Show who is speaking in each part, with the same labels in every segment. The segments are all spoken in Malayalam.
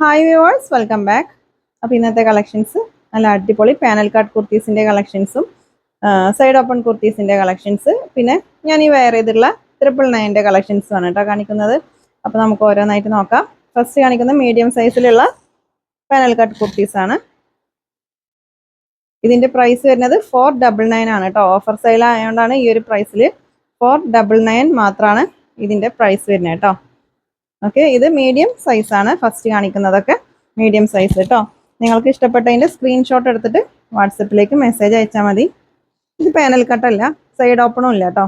Speaker 1: ഹായ് വ്യൂവേഴ്സ് വെൽക്കം ബാക്ക് അപ്പോൾ ഇന്നത്തെ കളക്ഷൻസ് നല്ല അടിപൊളി പാനൽ കാർഡ് കുർത്തീസിന്റെ കളക്ഷൻസും സൈഡ് ഓപ്പൺ കുർത്തീസിന്റെ കളക്ഷൻസ് പിന്നെ ഞാൻ ഈ വെയർ ചെയ്തിട്ടുള്ള ട്രിപ്പിൾ നയന്റെ കളക്ഷൻസുമാണ് കേട്ടോ കാണിക്കുന്നത്. അപ്പോൾ നമുക്ക് ഓരോന്നായിട്ട് നോക്കാം. ഫസ്റ്റ് കാണിക്കുന്ന മീഡിയം സൈസിലുള്ള പാനൽ കാർഡ് കുർത്തീസാണ് ഇതിന്റെ പ്രൈസ് വരുന്നത് ഫോർ ഡബിൾ നയൻ ആണ് കേട്ടോ. ഓഫർ സെയിൽ ആയതുകൊണ്ടാണ് ഈ ഒരു പ്രൈസിൽ ഫോർ ഡബിൾ നയൻ മാത്രമാണ് ഇതിന്റെ പ്രൈസ് വരുന്നത് കേട്ടോ. ഓക്കെ ഇത് മീഡിയം സൈസാണ് ഫസ്റ്റ് കാണിക്കുന്നതൊക്കെ മീഡിയം സൈസ് കേട്ടോ നിങ്ങൾക്ക് ഇഷ്ടപ്പെട്ടതിന്റെ സ്ക്രീൻഷോട്ട് എടുത്തിട്ട് വാട്സപ്പിലേക്ക് മെസ്സേജ് അയച്ചാൽ മതി. ഇത് പാനൽ കട്ടല്ല സൈഡ് ഓപ്പണും ഇല്ല കേട്ടോ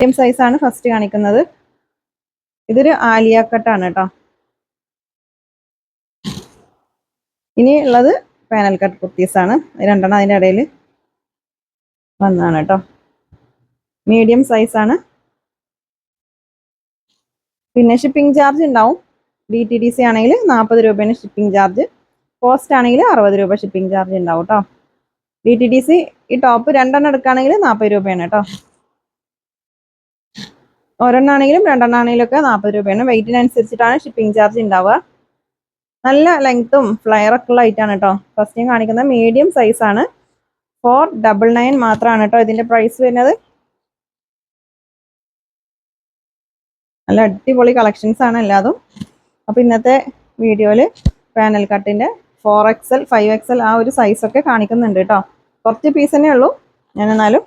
Speaker 1: മീഡിയം സൈസാണ് ഫസ്റ്റ് കാണിക്കുന്നത്. ഇതൊരു ആലിയ കട്ടാണ് കേട്ടോ ഇനി ഉള്ളത് പാനൽ കട്ട് കുർത്തീസാണ് രണ്ടെണ്ണം അതിന്റെ ഇടയിൽ വന്നതാണ് കേട്ടോ മീഡിയം സൈസാണ് പിന്നെ ഷിപ്പിംഗ് ചാർജ് ഉണ്ടാവും. ഡി ടി ഡി സി ആണെങ്കിൽ നാൽപ്പത് രൂപയാണ് ഷിപ്പിംഗ് ചാർജ് കോസ്റ്റ് ആണെങ്കിൽ അറുപത് രൂപ ഷിപ്പിംഗ് ചാർജ് ഉണ്ടാവും കേട്ടോ ഡി ടി ഡി സി ഈ ടോപ്പ് രണ്ടെണ്ണം എടുക്കുകയാണെങ്കിൽ നാൽപ്പത് രൂപയാണ് കേട്ടോ രണ്ടെണ്ണം ആണെങ്കിലും ഒക്കെ നാൽപ്പത് രൂപയാണ് വെയിറ്റിനനുസരിച്ചിട്ടാണ് ഷിപ്പിംഗ് ചാർജ് ഉണ്ടാവുക. നല്ല ലെങ്ത്തും ഫ്ലയറൊക്കെ ഉള്ള ഐറ്റാണ് കേട്ടോ ഫസ്റ്റ് ഞാൻ കാണിക്കുന്നത് മീഡിയം സൈസാണ് ഫോർ ഡബിൾ നയൻ മാത്രമാണ് കേട്ടോ ഇതിന്റെ പ്രൈസ് വരുന്നത്. നല്ല അടിപൊളി കളക്ഷൻസ് ആണ് എല്ലാതും. അപ്പോൾ ഇന്നത്തെ വീഡിയോയിൽ പാനൽ കട്ടിന്റെ ഫോർ എക്സൽ ഫൈവ് എക്സൽ ആ ഒരു സൈസൊക്കെ കാണിക്കുന്നുണ്ട് കേട്ടോ കുറച്ച് പീസ് തന്നെ ഉള്ളൂ. ഞാൻ എന്നാലും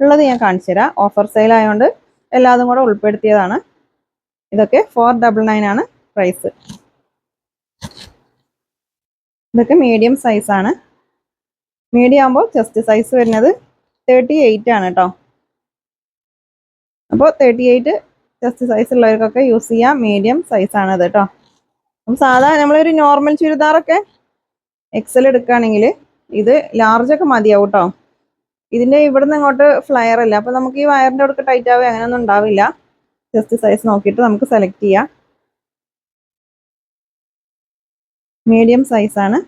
Speaker 1: ഉള്ളത് ഞാൻ കാണിച്ചു തരാം. ഓഫർ സെയിൽ ആയതുകൊണ്ട് എല്ലാതും കൂടെ ഉൾപ്പെടുത്തിയതാണ്. ഇതൊക്കെ ഫോർ ഡബിൾ നയൻ ആണ് പ്രൈസ് ഇതൊക്കെ മീഡിയം സൈസാണ് മീഡിയം ആകുമ്പോൾ ചെസ്റ്റ് സൈസ് വരുന്നത് തേർട്ടി എയ്റ്റ് ആണ് കേട്ടോ അപ്പോൾ തേർട്ടി എയ്റ്റ് ചെസ്റ്റ് സൈസ് ഉള്ളവർക്കൊക്കെ യൂസ് ചെയ്യാം. മീഡിയം സൈസാണ് അത് കേട്ടോ അപ്പം സാധാ നമ്മളൊരു നോർമൽ ചുരിദാറൊക്കെ എക്സൽ എടുക്കുകയാണെങ്കിൽ ഇത് ലാർജൊക്കെ മതിയാവും കേട്ടോ ഇതിന്റെ ഇവിടെ നിന്ന് ഇങ്ങോട്ട് ഫ്ലയർ അല്ല. അപ്പം നമുക്ക് ഈ വയറിന്റെ അടുക്ക് ടൈറ്റ് ആവുക അങ്ങനെയൊന്നും ഉണ്ടാവില്ല. ജസ്റ്റ് സൈസ് നോക്കിയിട്ട് നമുക്ക് സെലക്ട് ചെയ്യാം. മീഡിയം സൈസാണ്.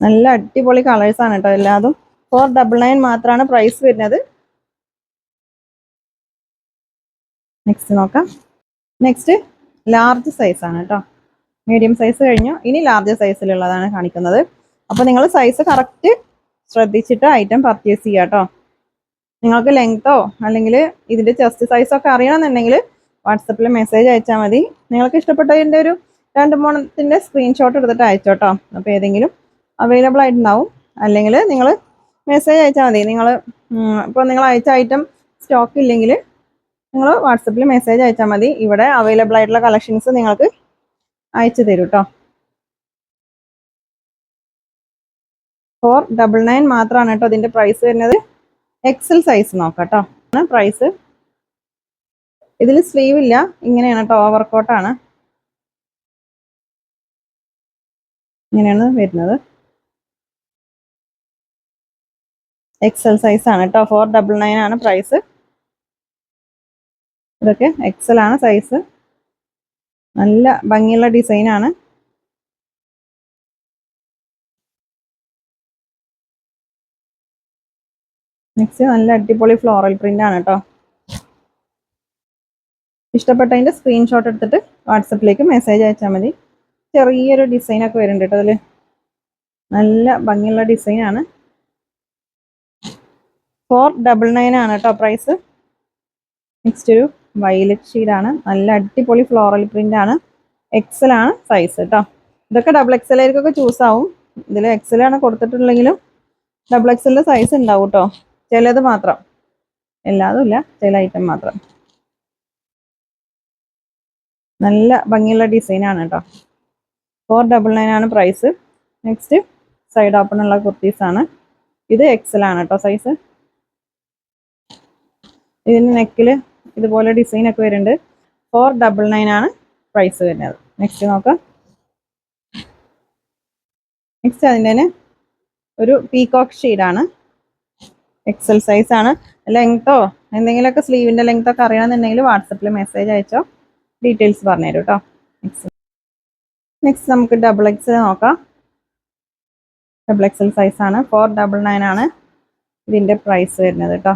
Speaker 1: നല്ല അടിപൊളി കളേഴ്സാണ് കേട്ടോ എല്ലാതും. ഫോർ ഡബിൾ നയൻ മാത്രമാണ് പ്രൈസ് വരുന്നത്. നെക്സ്റ്റ് നോക്കാം. നെക്സ്റ്റ് ലാർജ് സൈസാണ് കേട്ടോ മീഡിയം സൈസ് കഴിഞ്ഞു. ഇനി ലാർജ് സൈസിലുള്ളതാണ് കാണിക്കുന്നത്. അപ്പോൾ നിങ്ങൾ സൈസ് കറക്റ്റ് ശ്രദ്ധിച്ചിട്ട് ഐറ്റം പർച്ചേസ് ചെയ്യുക കേട്ടോ നിങ്ങൾക്ക് ലെങ്ത്തോ അല്ലെങ്കിൽ ഇതിന്റെ ചെസ്റ്റ് സൈസൊക്കെ അറിയണമെന്നുണ്ടെങ്കിൽ വാട്സപ്പിൽ മെസ്സേജ് അയച്ചാൽ മതി. നിങ്ങൾക്ക് ഇഷ്ടപ്പെട്ടതിന്റെ ഒരു രണ്ട് മൂന്നത്തിന്റെ സ്ക്രീൻഷോട്ട് എടുത്തിട്ട് അയച്ചോട്ടോ അപ്പോൾ ഏതെങ്കിലും അവൈലബിൾ ആയിട്ടുണ്ടാവും. അല്ലെങ്കിൽ നിങ്ങൾ മെസ്സേജ് അയച്ചാൽ മതി. നിങ്ങൾ ഇപ്പോൾ നിങ്ങൾ അയച്ച ഐറ്റം സ്റ്റോക്ക് ഇല്ലെങ്കിൽ നിങ്ങൾ വാട്സപ്പിൽ മെസ്സേജ് അയച്ചാൽ മതി. ഇവിടെ അവൈലബിൾ ആയിട്ടുള്ള കളക്ഷൻസ് നിങ്ങൾക്ക് അയച്ചു തരും കേട്ടോ ഫോർ ഡബിൾ നയൻ മാത്രമാണ് കേട്ടോ ഇതിന്റെ പ്രൈസ് വരുന്നത്. എക്സൽ സൈസ് നോക്കാം കേട്ടോ പ്രൈസ് ഇതിൽ സ്ലീവ് ഇല്ല. ഇങ്ങനെയാണ് കേട്ടോ ഓവർ കോട്ടാണ് ഇങ്ങനെയാണ് വരുന്നത്. എക്സൽ സൈസ് ആണ് കേട്ടോ ഫോർ ഡബിൾ നയൻ ആണ് പ്രൈസ് ഇതൊക്കെ എക്സൽ ആണ് സൈസ് നല്ല ഭംഗിയുള്ള ഡിസൈനാണ് നെക്സ്റ്റ് നല്ല അടിപൊളി ഫ്ലോറൽ പ്രിന്റ് ആണ് കേട്ടോ ഇഷ്ടപ്പെട്ടതിന്റെ സ്ക്രീൻഷോട്ട് എടുത്തിട്ട് വാട്സപ്പിലേക്ക് മെസ്സേജ് അയച്ചാൽ മതി. ചെറിയൊരു ഡിസൈനൊക്കെ വരുന്നുണ്ട് കേട്ടോ നല്ല ഭംഗിയുള്ള ഡിസൈനാണ് ഫോർ ഡബിൾ നയൻ ആണ് കേട്ടോ പ്രൈസ് നെക്സ്റ്റ് ഒരു വയലറ്റ് ഷീഡാണ് നല്ല അടിപൊളി ഫ്ലോറൽ പ്രിന്റ് ആണ്. എക്സൽ ആണ് സൈസ് കേട്ടോ ഇതൊക്കെ ഡബിൾ എക്സൽ എക്സലായിരിക്കൊക്കെ ചൂസ് ആവും. ഇതിൽ എക്സലാണ് കൊടുത്തിട്ടുണ്ടെങ്കിലും ഡബിൾ എക്സലിന്റെ സൈസ് ഉണ്ടാവും കേട്ടോ ചിലത് മാത്രം. എല്ലാതും ഇല്ല. ചില ഐറ്റം മാത്രം. നല്ല ഭംഗിയുള്ള ഡിസൈനാണ് കേട്ടോ ഫോർ ഡബിൾ നയൻ ആണ് പ്രൈസ് നെക്സ്റ്റ് സൈഡ് ഓപ്പൺ ഉള്ള കുർത്തീസ് ആണ്. ഇത് എക്സൽ ആണ് കേട്ടോ സൈസ് ഇതിന് നെക്കിൽ ഇതുപോലെ ഡിസൈൻ ഒക്കെ വരുന്നുണ്ട്. ഫോർ ഡബിൾ നയൻ ആണ് പ്രൈസ് വരുന്നത്. നെക്സ്റ്റ് നോക്കാം. നെക്സ്റ്റ് അതിന്റെ ഒരു പീകോക്ക് ഷെയ്ഡാണ് എക്സൽ സൈസ് ആണ്. ലെങ്ത്തോ എന്തെങ്കിലുമൊക്കെ സ്ലീവിന്റെ ലെങ്ത്തൊക്കെ അറിയണമെന്നുണ്ടെങ്കിൽ വാട്സപ്പിൽ മെസ്സേജ് അയച്ചോ. ഡീറ്റെയിൽസ് പറഞ്ഞുതരും കേട്ടോ. നെക്സ്റ്റ് നെക്സ്റ്റ് നമുക്ക് ഡബിൾ എക്സൽ നോക്കാം. ഡബിൾ എക്സൽ സൈസ് ആണ്. ഫോർ ഡബിൾ നയൻ ആണ് ഇതിന്റെ പ്രൈസ് വരുന്നത് കേട്ടോ.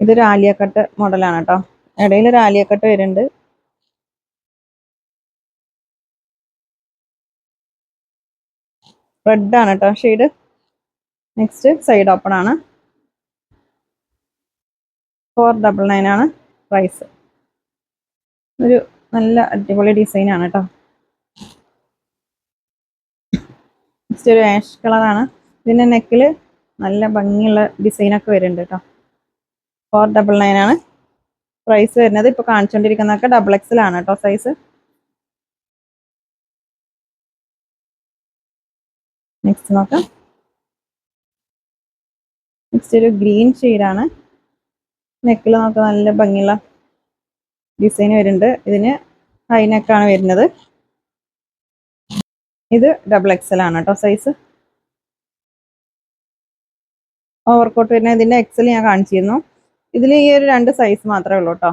Speaker 1: ഇതൊരു ആലിയക്കട്ട് മോഡലാണ് കേട്ടോ. ഇടയിൽ ഒരു ആലിയക്കട്ട് കട്ട് വരുന്നുണ്ട്. റെഡ് ആണ് കേട്ടോ ഷെയ്ഡ് നെക്സ്റ്റ് സൈഡ് ഓപ്പൺ ആണ്. ഫോർ ഡബിൾ നയൻ ആണ് പ്രൈസ് ഒരു നല്ല അടിപൊളി ഡിസൈൻ ആണ് കേട്ടോ. നെക്സ്റ്റ് ഒരു ആഷ് കളറാണ് ഇതിന്റെ നെക്കിൽ നല്ല ഭംഗിയുള്ള ഡിസൈനൊക്കെ വരുന്നുണ്ട് കേട്ടോ. ഫോർ ഡബിൾ നയൻ ആണ്. പ്രൈസ് വരുന്നത് ഇപ്പോൾ കാണിച്ചുകൊണ്ടിരിക്കുന്നതൊക്കെ ഡബിൾ എക്സൽ ആണ് കേട്ടോ സൈസ് നെക്സ്റ്റ് നോക്കാം. നെക്സ്റ്റ് ഒരു ഗ്രീൻ ഷെയ്ഡാണ് നെക്കിൽ നമുക്ക് നല്ല ഭംഗിയുള്ള ഡിസൈൻ വരുന്നുണ്ട്. ഇതിന് ഹൈ നെക്കാണ് വരുന്നത്. ഇത് ഡബിൾ എക്സൽ ആണ് കേട്ടോ സൈസ് ഓവർകോട്ട് വരുന്ന ഇതിന്റെ എക്സൽ ഞാൻ കാണിച്ചിരുന്നു. ഇതിൽ ഈ ഒരു രണ്ട് സൈസ് മാത്രമേ ഉള്ളൂ കേട്ടോ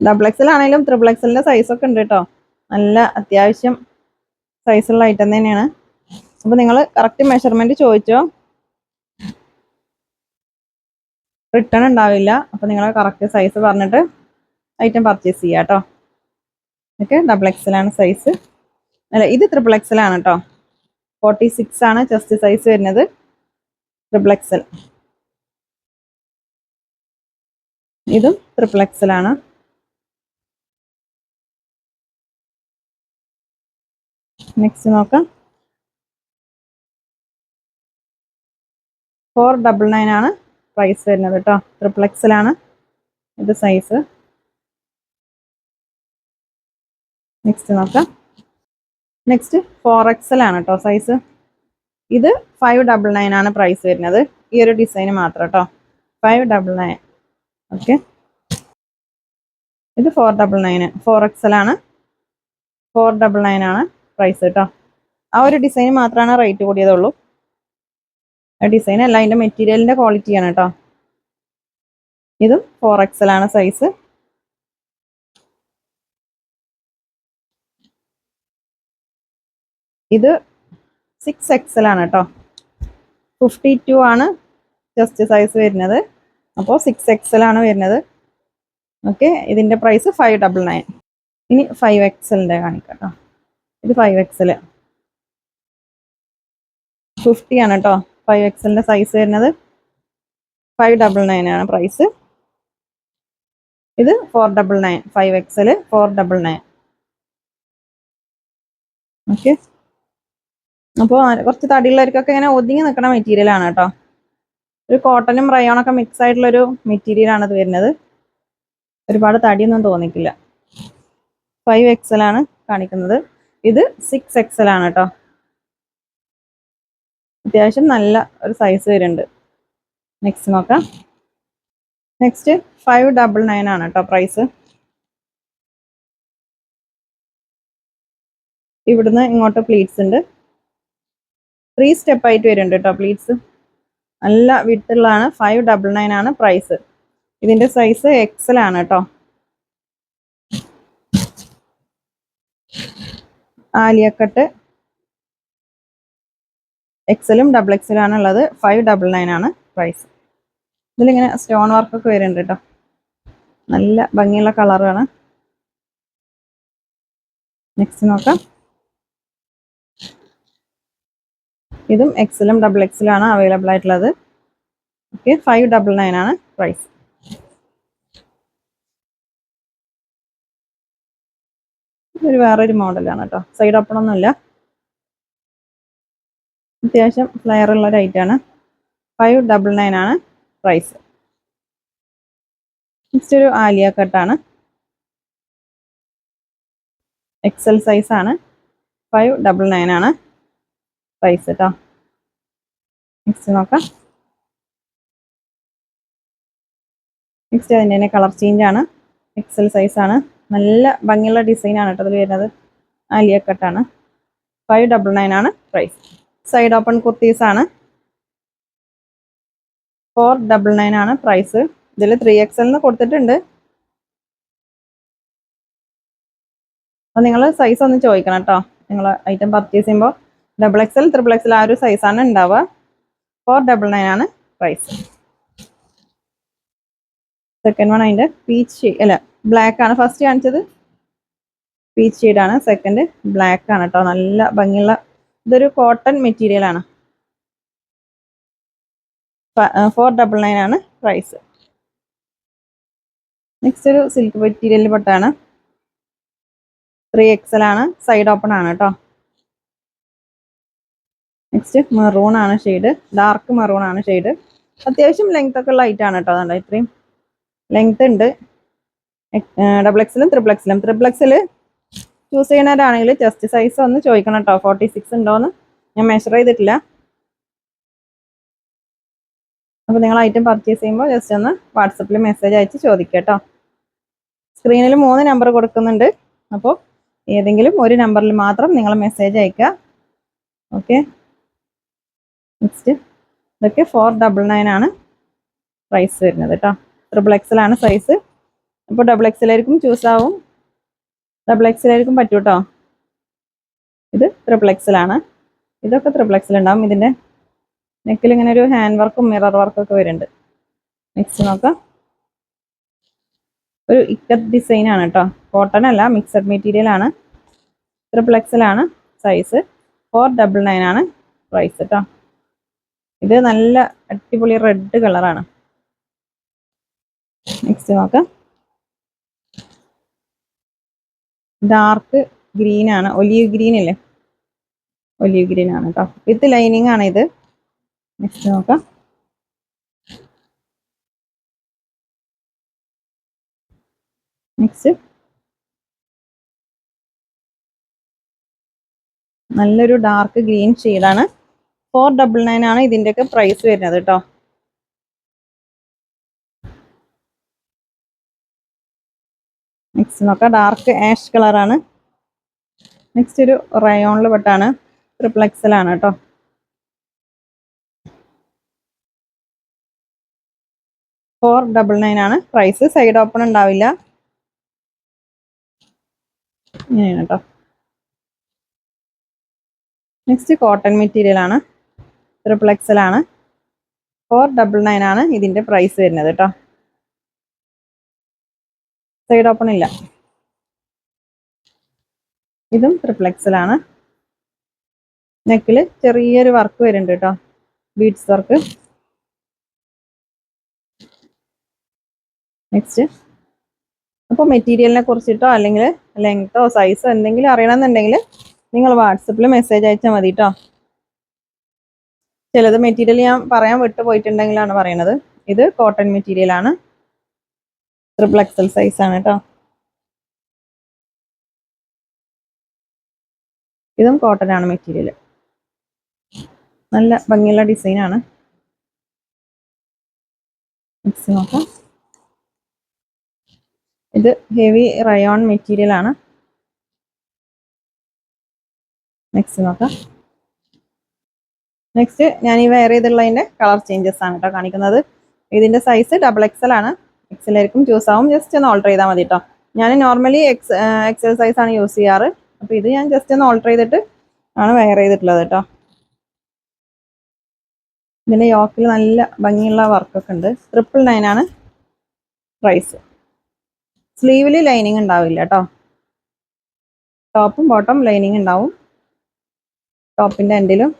Speaker 1: ഡബിൾ എക്സൽ ആണെങ്കിലും ത്രിബിൾ സൈസ് ഒക്കെ ഉണ്ട് കേട്ടോ നല്ല അത്യാവശ്യം സൈസുള്ള ഐറ്റം തന്നെയാണ്. അപ്പൊ നിങ്ങൾ കറക്റ്റ് മെഷർമെന്റ് ചോദിച്ചോ? റിട്ടേൺ ഉണ്ടാവില്ല. അപ്പൊ നിങ്ങൾ കറക്റ്റ് സൈസ് പറഞ്ഞിട്ട് ഐറ്റം പർച്ചേസ് ചെയ്യാം കേട്ടോ ഓക്കെ ഡബിൾ എക്സൽ ആണ് സൈസ് അല്ല ഇത് ട്രിപ്പിൾ എക്സൽ ആണ് കേട്ടോ ഫോർട്ടി സിക്സ് ആണ് ചെസ്റ്റ് സൈസ് വരുന്നത്. ട്രിപ്പിൾ എക്സൽ ഇതും ട്രിപ്ലക്സലാണ് നെക്സ്റ്റ് നോക്കാം. ഫോർ ഡബിൾ നയൻ ആണ് പ്രൈസ് വരുന്നത് കേട്ടോ ആണ്. ഇത് സൈസ് നെക്സ്റ്റ് നോക്കാം. നെക്സ്റ്റ് ഫോർ എക്സൽ ആണ് കേട്ടോ സൈസ് ഇത് ഫൈവ് ഡബിൾ നയൻ ആണ് പ്രൈസ് വരുന്നത്. ഈ ഒരു ഡിസൈന് മാത്രം കേട്ടോ ഫൈവ് ഡബിൾ നയൻ ഓക്കെ ഇത് four double nine four XL ആണ്. ഫോർ ഡബിൾ നയൻ ആണ് പ്രൈസ് കേട്ടോ ആ ഒരു ഡിസൈൻ മാത്രമാണ് റേറ്റ് കൂടിയതുള്ളൂ. ആ ഡിസൈൻ അല്ല അതിന്റെ മെറ്റീരിയലിന്റെ ക്വാളിറ്റിയാണ് കേട്ടോ ഇതും ഫോർ എക്സൽ ആണ് സൈസ് ഇത് സിക്സ് എക്സൽ ആണ് കേട്ടോ ഫിഫ്റ്റി ടു ആണ് ജസ്റ്റ് സൈസ് വരുന്നത്. അപ്പോൾ സിക്സ് എക്സൽ ആണ് വരുന്നത്. ഓക്കെ ഇതിന്റെ പ്രൈസ് ഫൈവ് ഡബിൾ നയൻ ഇനി ഫൈവ് എക്സലിന്റെ കാണിക്കാം കേട്ടോ ഇത് ഫൈവ് എക്സൽ ഫിഫ്റ്റി ആണ് കേട്ടോ ഫൈവ് എക്സലിന്റെ സൈസ് വരുന്നത്. ഫൈവ് ഡബിൾ നയൻ ആണ് പ്രൈസ് ഇത് four double nine five XL four double nine okay അപ്പോൾ കുറച്ച് തടിയുള്ളവർക്കൊക്കെ ഇങ്ങനെ ഒതുങ്ങി നിൽക്കുന്ന മെറ്റീരിയൽ ആണ് കേട്ടോ. ഒരു കോട്ടനും റയോണൊക്കെ മിക്സ് ആയിട്ടുള്ളൊരു മെറ്റീരിയൽ ആണ് ഇത് വരുന്നത്. ഒരുപാട് തടിയൊന്നും തോന്നിക്കില്ല. ഫൈവ് ആണ് കാണിക്കുന്നത്. ഇത് സിക്സ് എക്സൽ ആണ് കേട്ടോ. അത്യാവശ്യം നല്ല ഒരു സൈസ് വരുന്നുണ്ട്. നെക്സ്റ്റ് നോക്കാം. നെക്സ്റ്റ് ഫൈവ് ഡബിൾ നയൻ ആണ് കേട്ടോ പ്രൈസ് ഇവിടുന്ന് ഇങ്ങോട്ട് പ്ലീറ്റ്സ് ഉണ്ട്. ത്രീ സ്റ്റെപ്പ് ആയിട്ട് വരുന്നുണ്ട് കേട്ടോ പ്ലീറ്റ്സ് നല്ല വിട്ടുള്ളതാണ്. ഫൈവ് ഡബിൾ നയൻ ആണ് പ്രൈസ് ഇതിന്റെ സൈസ് എക്സൽ ആണ് കേട്ടോ ആലിയക്കട്ട്. എക്സലും ഡബിൾ എക്സലും ആണ് ഉള്ളത്. ഫൈവ് ഡബിൾ നയൻ ആണ് പ്രൈസ് ഇതിലിങ്ങനെ സ്റ്റോൺ വർക്കൊക്കെ വരുന്നുണ്ട് കേട്ടോ നല്ല ഭംഗിയുള്ള കളറാണ് നെക്സ്റ്റ് നോക്കാം. ഇതും എക്സിലും ഡബിൾ എക്സലും ആണ് അവൈലബിൾ ആയിട്ടുള്ളത്. ഓക്കെ ഫൈവ് ഡബിൾ നയൻ ആണ് പ്രൈസ് ഒരു വേറൊരു മോഡലാണ് കേട്ടോ സൈഡ് ഓപ്പൺ ഒന്നുമില്ല. അത്യാവശ്യം ഫ്ലെയർ ഉള്ള ഒരു ഐറ്റാണ് ഫൈവ് ഡബിൾ നയൻ ആണ് പ്രൈസ് നെക്സ്റ്റ് ഒരു ആലിയ കട്ടാണ് എക്സൽ സൈസ് ആണ്. ഫൈവ് ഡബിൾ നയൻ ആണ്. പ്രൈസ് കേട്ടോ നെക്സ്റ്റ് നോക്കാം. നെക്സ്റ്റ് അതിന്റെ തന്നെ കളർ ചേഞ്ച് ആണ്. എക്സൽ സൈസ് ആണ്. നല്ല ഭംഗിയുള്ള ഡിസൈനാണ് കേട്ടോ അതിൽ വരുന്നത്. ആലിയ കട്ടാണ് ഫൈവ് ഡബിൾ നയൻ ആണ് പ്രൈസ് സൈഡ് ഓപ്പൺ കുർത്തീസ് ആണ്. ഫോർ ഡബിൾ നയൻ ആണ് പ്രൈസ് ഇതിൽ ത്രീ എക്സലിന് കൊടുത്തിട്ടുണ്ട്. അപ്പം നിങ്ങൾ സൈസ് ഒന്ന് ചോദിക്കണം കേട്ടോ. നിങ്ങൾ ഐറ്റം പർച്ചേസ് ചെയ്യുമ്പോൾ ഡബിൾ എക്സൽ ത്രിബിൾ എക്സൽ ആ ഒരു സൈസാണ് ഉണ്ടാവുക. ഫോർ ഡബിൾ നയൻ ആണ് പ്രൈസ് സെക്കൻഡ് വൺ അതിന്റെ പീച്ച് അല്ല ബ്ലാക്ക് ആണ്. ഫസ്റ്റ് കാണിച്ചത് പീച്ച് ഷെയ്ഡാണ് സെക്കൻഡ് ബ്ലാക്ക് ആണ് കേട്ടോ നല്ല ഭംഗിയുള്ള ഇതൊരു കോട്ടൺ മെറ്റീരിയൽ ആണ്. ഫോർ ഡബിൾ നയൻ ആണ് പ്രൈസ് നെക്സ്റ്റ് ഒരു സിൽക്ക് മെറ്റീരിയൽ പെട്ടാണ് ത്രീ എക്സൽ ആണ്. സൈഡ് ഓപ്പൺ ആണ് കേട്ടോ നെക്സ്റ്റ് മെറൂൺ ആണ് ഷെയ്ഡ് ഡാർക്ക് മെറൂൺ ആണ് ഷെയ്ഡ് അത്യാവശ്യം ലെങ്ത് ഒക്കെ ലൈറ്റ് ആണ് കേട്ടോ അതുകൊണ്ട് ഇത്രയും ലെങ്ത് ഉണ്ട്. ഡബിൾ എക്സിലും ത്രിബിൾ എക്സിലും ത്രിബിൾ എക്സിൽ ചൂസ് ചെയ്യണവരാണെങ്കിൽ ജസ്റ്റ് സൈസ് ഒന്ന് ചോദിക്കണം കേട്ടോ ഫോർട്ടി സിക്സ് ഉണ്ടോയെന്ന് ഞാൻ മെഷർ ചെയ്തിട്ടില്ല. അപ്പോൾ നിങ്ങൾ ഐറ്റം പർച്ചേസ് ചെയ്യുമ്പോൾ ജസ്റ്റ് ഒന്ന് വാട്സപ്പിൽ മെസ്സേജ് അയച്ച് ചോദിക്കുക കേട്ടോ സ്ക്രീനിൽ മൂന്ന് നമ്പർ കൊടുക്കുന്നുണ്ട്. അപ്പോൾ ഏതെങ്കിലും ഒരു നമ്പറിൽ മാത്രം നിങ്ങൾ മെസ്സേജ് അയക്കുക ഓക്കെ നെക്സ്റ്റ് ഇതൊക്കെ ഫോർ ഡബിൾ നയൻ ആണ് പ്രൈസ് വരുന്നത് കേട്ടോ ട്രിപ്പിൾ എക്സലാണ് സൈസ് അപ്പോൾ ഡബിൾ എക്സലായിരിക്കും ചൂസ് ആവും. ഡബിൾ എക്സലായിരിക്കും പറ്റൂ കേട്ടോ ഇത് ട്രിപ്പിൾ എക്സലാണ് ഇതൊക്കെ ട്രിപ്പിൾ എക്സൽ ഉണ്ടാവും ഇതിന്റെ നെക്കിൽ ഇങ്ങനെ ഒരു ഹാൻഡ് വർക്കും മിറർ വർക്കും ഒക്കെ വരുന്നുണ്ട്. നെക്സ്റ്റ് നോക്കാം. ഒരു ഇക്കത്ത് ഡിസൈൻ ആണ് കേട്ടോ കോട്ടൺ അല്ല മിക്സഡ് മെറ്റീരിയൽ ആണ്. ട്രിപ്പിൾ എക്സലാണ് സൈസ് ഫോർ ഡബിൾ നയൻ ആണ് പ്രൈസ് കേട്ടോ ഇത് നല്ല അടിപൊളി റെഡ് കളറാണ്. നെക്സ്റ്റ് നോക്കാം. ഡാർക്ക് ഗ്രീൻ ആണ്. ഒലിവ് ഗ്രീൻ അല്ലേ ഒലിവ് ഗ്രീൻ ആണ് കേട്ടോ വിത്ത് ലൈനിങ് ആണ് ഇത്. നെക്സ്റ്റ് നോക്കാം. നെക്സ്റ്റ് നല്ലൊരു ഡാർക്ക് ഗ്രീൻ ഷെയ്ഡാണ് ഫോർ ഡബിൾ നയൻ ആണ് ഇതിന്റെയൊക്കെ പ്രൈസ് വരുന്നത് കേട്ടോ നെക്സ്റ്റ് നോക്കാം. ഡാർക്ക് ആഷ് കളറാണ് നെക്സ്റ്റ് ഒരു റയോണിൽ പെട്ടാണ്. ട്രിപ്പിൾ ആണ് കേട്ടോ ഫോർ ഡബിൾ നയൻ ആണ്. പ്രൈസ് സൈഡ് ഓപ്പൺ ഉണ്ടാവില്ല. ഇങ്ങനെയാണ് കേട്ടോ നെക്സ്റ്റ് കോട്ടൺ മെറ്റീരിയൽ ആണ്. ട്രിപ്പിൾ ആണ്. ഫോർ ഡബിൾ നയൻ ആണ് ഇതിന്റെ പ്രൈസ് വരുന്നത് കേട്ടോ സൈഡ് ഓപ്പൺ ഇല്ല. ഇതും ട്രിപ്പിൾ ആണ്. നെക്കിൽ ചെറിയൊരു വർക്ക് വരുന്നുണ്ട് കേട്ടോ ബീഡ്സ് വർക്ക് നെക്സ്റ്റ് അപ്പോൾ മെറ്റീരിയലിനെ കുറിച്ചിട്ടോ അല്ലെങ്കിൽ ലെങ്ത്തോ സൈസോ എന്തെങ്കിലും അറിയണമെന്നുണ്ടെങ്കിൽ നിങ്ങൾ വാട്സപ്പിൽ മെസ്സേജ് അയച്ചാൽ മതി കേട്ടോ ചിലത് മെറ്റീരിയൽ ഞാൻ പറയാൻ വിട്ടു പോയിട്ടുണ്ടെങ്കിലാണ് പറയണത്. ഇത് കോട്ടൺ മെറ്റീരിയൽ ആണ്. ട്രിപ്പിൾ എക്സൽ സൈസ് ആണ് കേട്ടോ ഇതും കോട്ടൺ ആണ് മെറ്റീരിയൽ നല്ല ഭംഗിയുള്ള ഡിസൈൻ ആണ്. ഇത് ഹെവി റയോൺ മെറ്റീരിയൽ ആണ്. നെക്സ്റ്റ് നോക്കാം. നെക്സ്റ്റ് ഞാൻ ഈ വെയർ ചെയ്തിട്ടുള്ളതിന്റെ കളർ ചേഞ്ചസ് ആണ് കേട്ടോ കാണിക്കുന്നത്. ഇതിന്റെ സൈസ് ഡബിൾ എക്സൽ ആണ്. എക്സലായിരിക്കും ചൂസ് ആവും. ജസ്റ്റ് ഒന്ന് ഓൾട്ടർ ചെയ്താൽ മതി കേട്ടോ ഞാൻ നോർമലി എക്സ് എക്സൽ സൈസ് ആണ് യൂസ് ചെയ്യാറ്. അപ്പോൾ ഇത് ഞാൻ ജസ്റ്റ് ഒന്ന് ഓൾട്ടർ ചെയ്തിട്ട് ആണ് വെയർ ചെയ്തിട്ടുള്ളത് കേട്ടോ ഇതിന്റെ യോക്കിൽ നല്ല ഭംഗിയുള്ള വർക്കൊക്കെ ഉണ്ട്. ട്രിപ്പിൾ നയൻ ആണ് പ്രൈസ് സ്ലീവിൽ ലൈനിങ് ഉണ്ടാവില്ല കേട്ടോ ടോപ്പും ബോട്ടം ലൈനിങ് ഉണ്ടാവും. ടോപ്പിന്റെ എൻഡിലും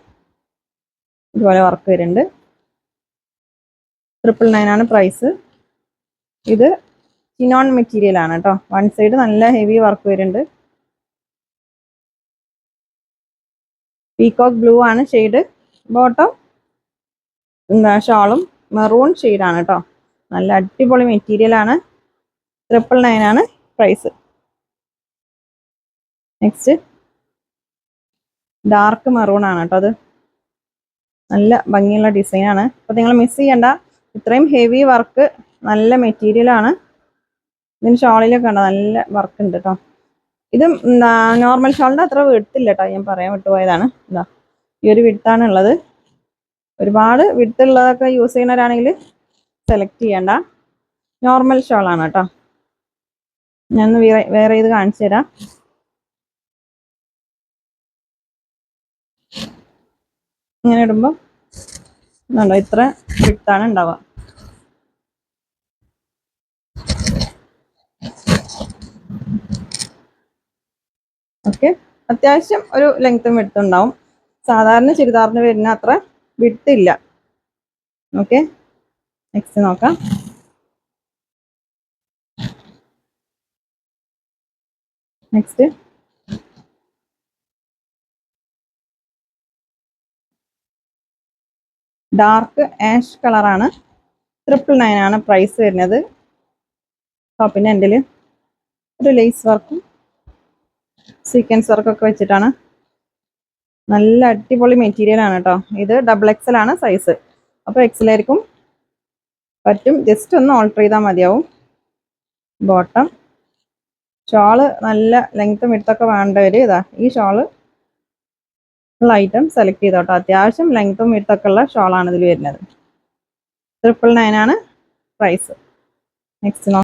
Speaker 1: ഇതുപോലെ വർക്ക് വരുന്നുണ്ട്. ട്രിപ്പിൾ ആണ് പ്രൈസ് ഇത് ചിനോൺ മെറ്റീരിയൽ ആണ് കേട്ടോ വൺ സൈഡ് നല്ല ഹെവി വർക്ക് വരുന്നുണ്ട്. പീകോക്ക് ബ്ലൂ ആണ് ഷെയ്ഡ് ബോട്ടം എന്താ ഷാളും മെറൂൺ ഷെയ്ഡാണ് കേട്ടോ നല്ല അടിപൊളി മെറ്റീരിയൽ ആണ്. ട്രിപ്പിൾ നയൻ ആണ് പ്രൈസ് നെക്സ്റ്റ് ഡാർക്ക് മെറൂൺ ആണ് കേട്ടോ അത്. നല്ല ഭംഗിയുള്ള ഡിസൈൻ ആണ്. അപ്പോൾ നിങ്ങൾ മിസ് ചെയ്യണ്ട. ഇത്രയും ഹെവി വർക്ക് നല്ല മെറ്റീരിയൽ ആണ്. ഇതിന് ഷോളിലൊക്കെ ഉണ്ടോ നല്ല വർക്ക് ഉണ്ട് കേട്ടോ ഇത് നോർമൽ ഷോളിന്റെ അത്ര വിടുത്തില്ല കേട്ടോ ഞാൻ പറയാൻ വിട്ടുപോയതാണ്. എന്താ ഈ ഒരു വിടുത്താണ് ഉള്ളത്. ഒരുപാട് വിടുത്തുള്ളതൊക്കെ യൂസ് ചെയ്യുന്നവരാണെങ്കിൽ സെലക്ട് ചെയ്യണ്ട. നോർമൽ ഷോളാണ് കേട്ടോ ഞാൻ വേറെ ഇത് കാണിച്ചു തരാം. ഇങ്ങനെ ഇടുമ്പോൾ ഇതുണ്ടോ ഇത്ര വിട്ടാണ് ഉണ്ടാവുക ഓക്കെ അത്യാവശ്യം ഒരു ലെങ്ത്തും വിട്ടുണ്ടാവും സാധാരണ ചുരിദാറിന് വരുന്ന അത്ര വിട്ടില്ല ഓക്കെ നെക്സ്റ്റ് നോക്കാം. നെക്സ്റ്റ് ഡാർക്ക് ആഷ് കളറാണ് ട്രിപ്പിൾ നയൻ ആണ് പ്രൈസ് വരുന്നത്. ടോപ്പിന്റെ എന്റെ ഒരു ലേസ് വർക്കും സീക്വൻസ് വർക്കൊക്കെ വെച്ചിട്ടാണ്. നല്ല അടിപൊളി മെറ്റീരിയൽ ആണ് കേട്ടോ ഇത് ഡബിൾ എക്സൽ ആണ് സൈസ് അപ്പോൾ എക്സലായിരിക്കും പറ്റും. ജസ്റ്റ് ഒന്ന് ഓൾട്ടർ ചെയ്താൽ മതിയാവും. ബോട്ടം ഷോൾ നല്ല ലെങ്ത്തും വിടുത്തൊക്കെ വേണ്ടവർ ഇതാ ഈ ഷാൾ ഉള്ള ഐറ്റം സെലക്ട് ചെയ്തോട്ടോ. അത്യാവശ്യം ലെങ്ത്തും വിടുത്തൊക്കെ ഉള്ള ഷോളാണ് ഇതിൽ വരുന്നത്. ട്രിപ്പിൾ നയൻ ആണ് പ്രൈസ് നെക്സ്റ്റ് നോ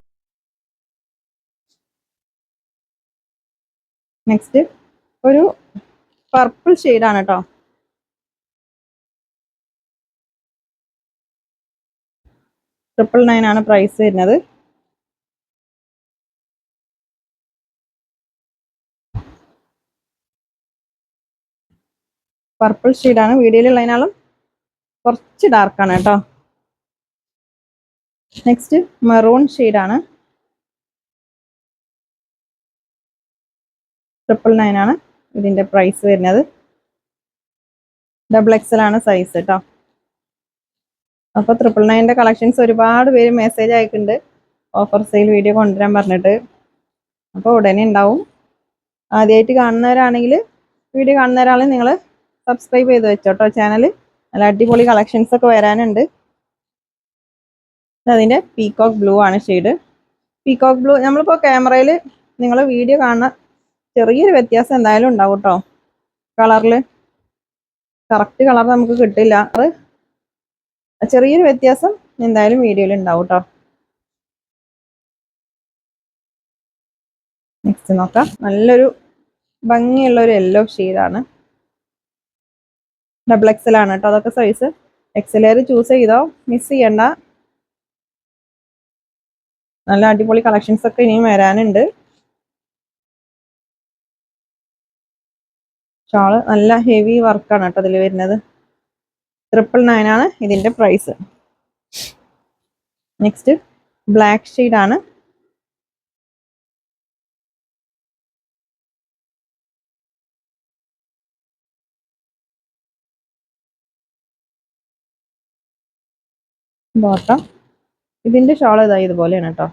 Speaker 1: നെക്സ്റ്റ് ഒരു പർപ്പിൾ ആണ് കേട്ടോ ട്രിപ്പിൾ നയൻ ആണ് പ്രൈസ് വരുന്നത്. പർപ്പിൾ ആണ്. വീഡിയോയിലുള്ളതിനാളും കുറച്ച് ഡാർക്കാണ് കേട്ടോ. നെക്സ്റ്റ് മെറൂൺ ആണ്. ട്രിപ്പിൾ നയൻ ആണ് ഇതിന്റെ പ്രൈസ് വരുന്നത്. ഡബിൾ എക്സൽ ആണ് സൈസ് കേട്ടോ. അപ്പോൾ ട്രിപ്പിൾ നയന്റെ കളക്ഷൻസ് ഒരുപാട് പേര് മെസ്സേജ് അയക്കുന്നുണ്ട്. ഓഫർ സെയിൽ വീഡിയോ കൊണ്ടുവരാൻ പറഞ്ഞിട്ട്. അപ്പോൾ ഉടനെ ഉണ്ടാവും. ആദ്യമായിട്ട് കാണുന്നവരാണെങ്കിൽ വീഡിയോ കാണുന്നവരാണെങ്കിൽ നിങ്ങൾ സബ്സ്ക്രൈബ് ചെയ്ത് വെച്ചോട്ടോ ചാനൽ നല്ല അടിപൊളി കളക്ഷൻസ് ഒക്കെ വരാനുണ്ട്. അതിന്റെ പീകോക്ക് ബ്ലൂ ആണ് ഷെയ്ഡ് പീകോക്ക് ബ്ലൂ നമ്മളിപ്പോൾ ക്യാമറയിൽ നിങ്ങൾ വീഡിയോ കാണുന്ന ചെറിയൊരു വ്യത്യാസം എന്തായാലും ഉണ്ടാവും കേട്ടോ കളറിൽ കറക്റ്റ് കളർ നമുക്ക് കിട്ടില്ല. അത് ചെറിയൊരു വ്യത്യാസം എന്തായാലും വീഡിയോയിൽ ഉണ്ടാവും കേട്ടോ നെക്സ്റ്റ് നോക്കാം. നല്ലൊരു ഭംഗിയുള്ള ഒരു യെല്ലോ ഷെയ്ഡാണ് ഡബിൾ എക്സൽ ആണ് കേട്ടോ അതൊക്കെ സൈസ് എക്സലേർ ചൂസ് ചെയ്തോ. മിസ് ചെയ്യണ്ട. നല്ല അടിപൊളി കളക്ഷൻസ് ഒക്കെ ഇനിയും വരാനുണ്ട്. ഷാൾ നല്ല ഹെവി വർക്കാണ് കേട്ടോ അതിൽ വരുന്നത്. ട്രിപ്പിൾ നയൻ ആണ് ഇതിന്റെ പ്രൈസ് നെക്സ്റ്റ് ബ്ലാക്ക് ആണ്. ബോട്ടം. ഇതിന്റെ ഷോൾ ഇതാ ഇതുപോലെയാണ് കേട്ടോ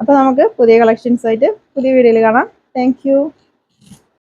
Speaker 1: അപ്പോൾ നമുക്ക് പുതിയ കളക്ഷൻസ് ആയിട്ട് പുതിയ വീഡിയോയിൽ കാണാം. താങ്ക്